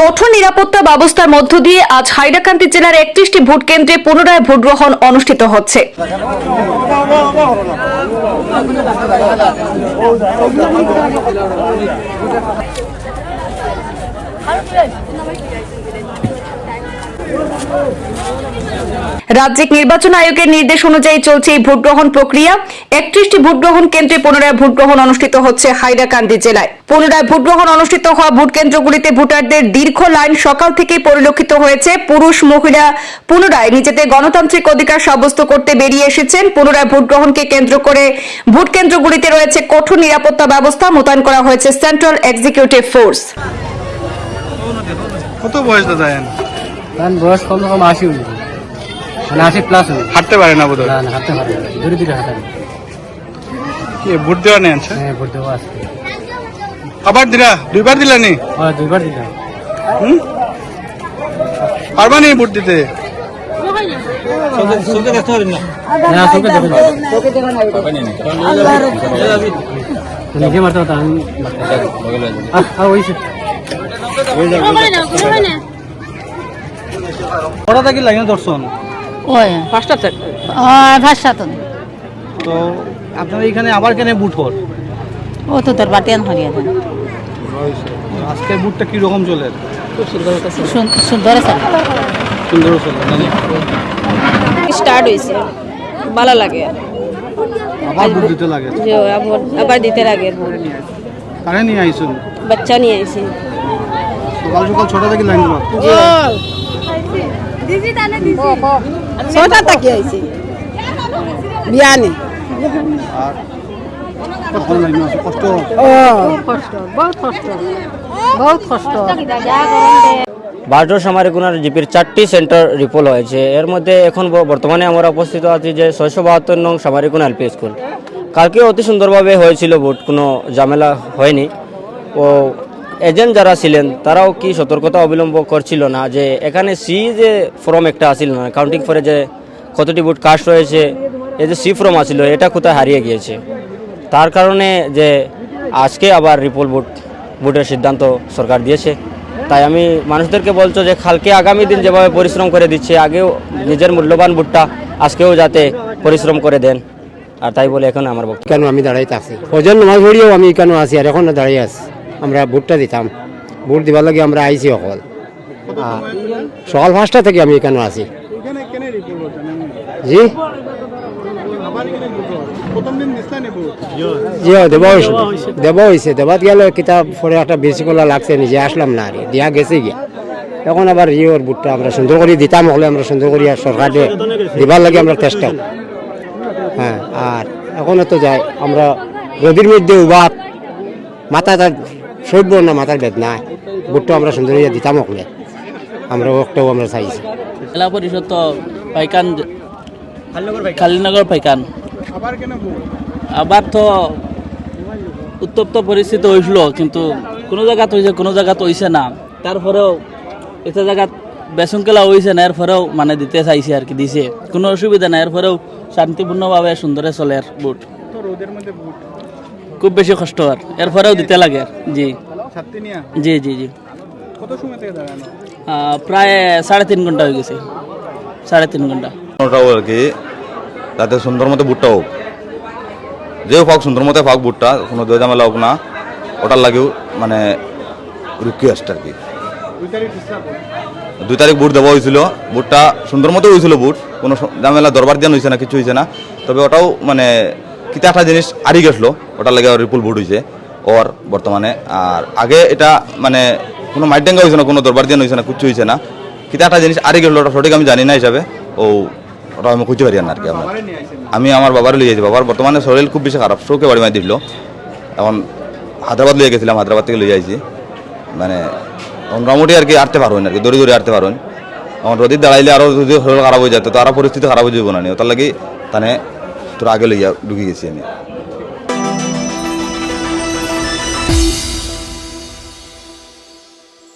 কঠোর নিরাপত্তা ব্যবস্থার মধ্য দিয়ে আজ হাইলাকান্দি জেলার একত্রিশটি ভোট কেন্দ্রে পুনরায় ভোট গ্রহণ অনুষ্ঠিত হচ্ছে। রাজ্যিক নির্বাচন আয়োগের নির্দেশ অনুযায়ী চলছে এই ভোট গ্রহণ প্রক্রিয়া। একত্রিশটি ভোট গ্রহণ কেন্দ্রে পুনরায় ভোট গ্রহণ অনুষ্ঠিত হচ্ছে হাইলাকান্দি জেলায়। পুনরায় ভোট গ্রহণ অনুষ্ঠিত হওয়া ভোট কেন্দ্রগুলিতে ভোটারদের দীর্ঘ লাইন সকাল থেকে পরিলক্ষিত হয়েছে। পুরুষ, মহিলা পুনরায় নিজেদের গণতান্ত্রিক অধিকার সাব্যস্ত করতে বেরিয়ে এসেছেন। পুনরায় ভোট গ্রহণকে কেন্দ্র করে ভোট কেন্দ্রগুলিতে রয়েছে কঠোর নিরাপত্তা ব্যবস্থা। মোতায়েন করা হয়েছে সেন্ট্রাল এক্সিকিউটিভ ফোর্স। কত বয়স দাদা কারণ বয়স কম কম আশি হয়েছে মানে আশি প্লাস হয়েছে হাঁটতে পারে না বোধ না না হাঁটতে পারে না। দূরে দূরে হাঁটাবে কি ভোট দেওয়া নেই আনছে? হ্যাঁ ভোট দেবো আজকে আবার দিলা? দুইবার দিলা নি? হয় দুইবার দিলাম। হুম? পারবা নি ভোট দিতে? না চোখে দেখে নিজে মারতে হতো আমি কটা থাকি লাইনে দর্শন ওই। পাঁচটা ভাষা তো তো আপনার এখানে আবার কেন বুট হর ও তো তোর বাটিয়ান হরিয়া দেন। আজকে বুটটা কি রকম চলে? সুন্দর আছে। সুন্দর চলে নাকি স্টার্ট হয়েছে। ভালো লাগে। আবার বুট দিতে লাগে? যে আবার আবার দিতে লাগে। কারে নিয়ে আইসুন বাচ্চা নিয়ে আইছি। সকাল সকাল ছটা থেকে লাইন দেওয়া ছয়টা তাকি আইছি বিয়ানি আর কখন লাইন কষ্ট কষ্ট বহুত কষ্ট বহুত কষ্ট বারোটার সামারিকুনার জিপির চারটি সেন্টার রিপোল হয়েছে। এর মধ্যে এখন ব- বর্তমানে আমরা উপস্থিত আছি যে ছয়শো বাহাত্তর নং সামারিকুনা এলপি স্কুল। কালকে অতি সুন্দরভাবে হয়েছিল ভোট কোনো ঝামেলা হয়নি। ও এজেন্ট যারা ছিলেন, তারাও কি সতর্কতা অবলম্ব করছিল না যে এখানে সি যে ফর্ম একটা আসিল না? কাউন্টিং ফরে যে কতটি ভোট কাস্ট রয়েছে, এই যে সি ফর্ম আসিল এটা কোথায় হারিয়ে গিয়েছে? তার কারণে যে আজকে আবার রিপোল ভোট ভোটের সিদ্ধান্ত সরকার দিয়েছে। তাই আমি মানুষদেরকে বলছো যে কালকে আগামী দিন যেভাবে পরিশ্রম করে দিচ্ছে, আগেও নিজের মূল্যবান ভোটটা আজকেও যাতে পরিশ্রম করে দেন। আর তাই বলে এখন আমার বক্তব্য। কেন আমি দাঁড়াইতে আছি ওজন পড়িও আমি কেন আছি আর এখন দাঁড়িয়ে আছি? আমরা ভোটটা দিতাম। ভোট দিবার লাগে আমরা আইছি অকল। সকাল পাঁচটা থেকে আমি আছি। এখানে রিপোর্ট জি? দেবা হয়েছে দেবাত গেলে কিতাব পরে একটা বেশি কলা লাগছে নিজে আসলাম না আর। দিয়া গেছে গিয়া। এখন আবার ইয়োর বুটটা আমরা সুন্দর করে দিতাম হলে আমরা সুন্দর করে সরকার দিবার লাগে আমরা চেষ্টা হ্যাঁ আর এখনও তো যাই। আমরা রবির মধ্যে উবাক মাথা সইব না মাথার বেদনা বুটটা আমরা সুন্দর দিতাম হলে আমরা ওটাও আমরা চাইছি। জেলা পরিষদ তো পাইকান কালীনগর পাইকান। আবার তো উত্তপ্ত পরিস্থিতি হয়েছিল কিন্তু কোনো জায়গাত হয়েছে কোনো জায়গাত হয়েছে না। তারপরেও এটা জায়গাত বেসংকেলা হয়েছে না, এরপরেও মানে দিতে চাইছে আর কি, দিছে। কোনো অসুবিধা নাই, এরপরেও শান্তিপূর্ণভাবে সুন্দরে চলে আর বুট। খুব বেশি কষ্ট আর। এরপরেও দিতে লাগে। আর। জি জি জি জি। কত সময় থেকে দাঁড়ানো? আহ, প্রায় সাড়ে তিন ঘণ্টা হয়ে গেছে। সাড়ে তিন ঘণ্টা। আর কি যাতে সুন্দর মতো বুটটা হোক। যে পাক সুন্দর মতো পাক বুটটা কোনো দই ঝামেলা হোক না। ওটার লাগেও মানে রিকোয়েস্ট আর কি। দুই তারিখ বুট দেওয়া হয়েছিল। বুটটা সুন্দর মতো হয়েছিল বুট কোনো ঝামেলা দরবার দিয়ে হয়েছে না কিছু হয়েছে না। তবে ওটাও মানে কিতা একটা জিনিস আরি গেছিল, ওটার লাগে রিপুল বুট হয়েছে ওর বর্তমানে, আর আগে এটা মানে কোনো মাইডেঙ্গা হয়েছে না, কোনো দরবার দিয়ে হয়েছে না, কিছু হয়েছে না। কিতা একটা জিনিস আরি গেছিল, ওটা সঠিক আমি জানি না হিসাবে। ও, ওটা আমি খুঁজতে পারি না আর কি আমার। আমি আমার বাবার লিয়ে যাই বাবার বর্তমানে শরীর খুব বেশি খারাপ শোকে বাড়ি মারি দিল। এখন হায়দ্রাবাদ লিয়ে গেছিলাম, হায়দ্রাবাদ থেকে লিয়ে যাইছি মানে মোটামুটি আর কি আটতে পারবেন আর কি, দৌড়ি দৌড়ি আটতে পারবেন এখন রোদির দাঁড়াইলে আরও যদি শরীর খারাপ হয়ে যেত তো আরও পরিস্থিতি খারাপ হয়ে যাব না ওটার লাগি তানে তোর আগে লইয়া ঢুকে গেছি আমি।